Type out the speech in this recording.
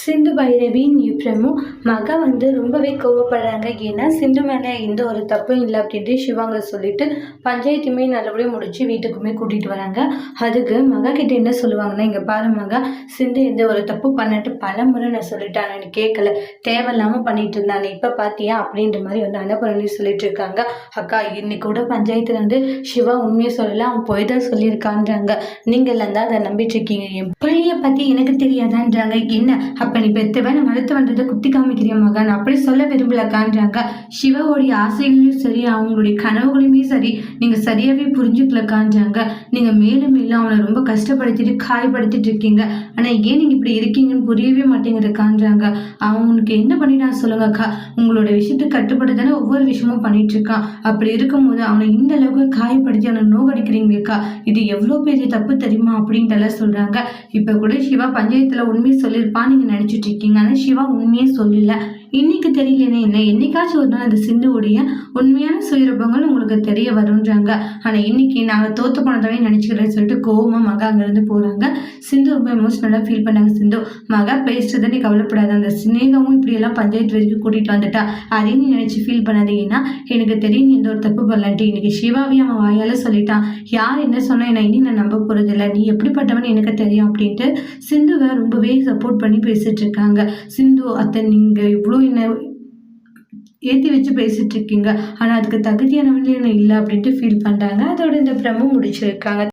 சிந்து பைரவி பிரமு மகா வந்து ரொம்பவே கோவப்படுறாங்க. ஏன்னா சிந்து மேலே எந்த ஒரு தப்பும் இல்லை அப்படின்ட்டு சிவாங்க சொல்லிட்டு பஞ்சாயத்துமே நல்லபடியாக முடிச்சு வீட்டுக்குமே கூட்டிகிட்டு வராங்க. அதுக்கு மகா கிட்ட என்ன சொல்லுவாங்கன்னா இங்கே பாரு மகா சிந்து எந்த ஒரு தப்பு பண்ணிட்டு பல முறை நான் சொல்லிட்டேன் நான் கேட்கல தேவையில்லாமல் பண்ணிட்டு இருந்தானே இப்போ பார்த்தியா அப்படின்ற மாதிரி வந்து அன்னபுரணி சொல்லிட்டு இருக்காங்க. அக்கா இன்னைக்கு கூட பஞ்சாயத்தில் வந்து சிவா உண்மையை சொல்லல அவன் போய் தான் சொல்லியிருக்கான்றாங்க. நீங்கள் தான் அதை நம்பிட்டு இருக்கீங்க. என் பிள்ளைய பற்றி எனக்கு தெரியாதான்றாங்க. என்ன? அப்போ நீ பெத்தவன் வளர்த்து வந்ததை குத்தி காமிக்கிறிய மகன் அப்படி சொல்ல விரும்பலக்கான்றாங்க சிவாவோடைய ஆசைகளையும் சரி அவங்களுடைய கனவுகளையுமே சரி நீங்கள் சரியாகவே புரிஞ்சுக்கலக்கான்றாங்க நீங்கள் மேலும் மேலும் அவனை ரொம்ப கஷ்டப்படுத்திட்டு காயப்படுத்திட்டு இருக்கீங்க. ஆனால் ஏன் நீங்கள் இப்படி இருக்கீங்கன்னு புரியவே மாட்டேங்கிறக்கான்றாங்க அவனுக்கு என்ன பண்ணிட்டான் சொல்லுங்கக்கா உங்களோட விஷயத்துக்கு கட்டுப்பட்டு தானே ஒவ்வொரு விஷயமும் பண்ணிட்டு இருக்கான் அப்படி இருக்கும்போது அவனை இந்த அளவுக்கு காயப்படுத்தி அவனை நோகடிக்கிறீங்கக்கா இது எவ்வளோ பெரிய தப்பு தெரியுமா அப்படின்ட்டு எல்லாம் சொல்கிறாங்க இப்போ கூட சிவா பஞ்சாயத்தில் உண்மையை சொல்லியிருப்பான் நீங்கள் நினச்சிட்டு இருக்கீங்க ஆனால் சிவா உண்மையே சொல்லல. இன்னைக்கு தெரியலனே இல்லை. என்னைக்காச்சும் ஒரு நாள் அந்த சிந்துவுடைய உண்மையான சுயரூபங்கள் உங்களுக்கு தெரிய வரும்ன்றாங்க ஆனால் இன்னைக்கு நாங்கள் தோத்து போனதாவே நினச்சிக்கிறேன்னு சொல்லிட்டு கோவமாக மகா அங்கேருந்து போகிறாங்க சிந்து ரொம்ப எமோஷ்னலாக ஃபீல் பண்ணாங்க சிந்து. மகா பேசுறதை நீ கவலைப்படாத. அந்த சிநேகமும் இப்படியெல்லாம் பஞ்சாயத்து வரைக்கும் கூட்டிகிட்டு வந்துட்டா. அதையும் நீ நினச்சி ஃபீல் பண்ணாதீங்கன்னா எனக்கு தெரியும் நீ எந்த ஒரு தப்பு பண்ணலான்ட்டு. இன்னைக்கு சிவாவே அவன் வாயால் சொல்லிட்டான். யார் என்ன சொன்னா என்ன இனி நான் நம்ப போகிறதில்ல நீ எப்படிப்பட்டவன் எனக்கு தெரியும் அப்படின்ட்டு சிந்துவை ரொம்பவே சப்போர்ட் பண்ணி பேசிட்டு இருக்காங்க. சிந்து அத்தை நீங்கள் இவ்வளோ என்ன ஏற்றி வச்சு பேசிட்டு இருக்கீங்க. ஆனால் அதுக்கு தகுதியானவங்களே இல்லை அப்படின்ட்டு ஃபீல் பண்ணுறாங்க அதோட இந்த பிரமும் முடிச்சிருக்காங்க.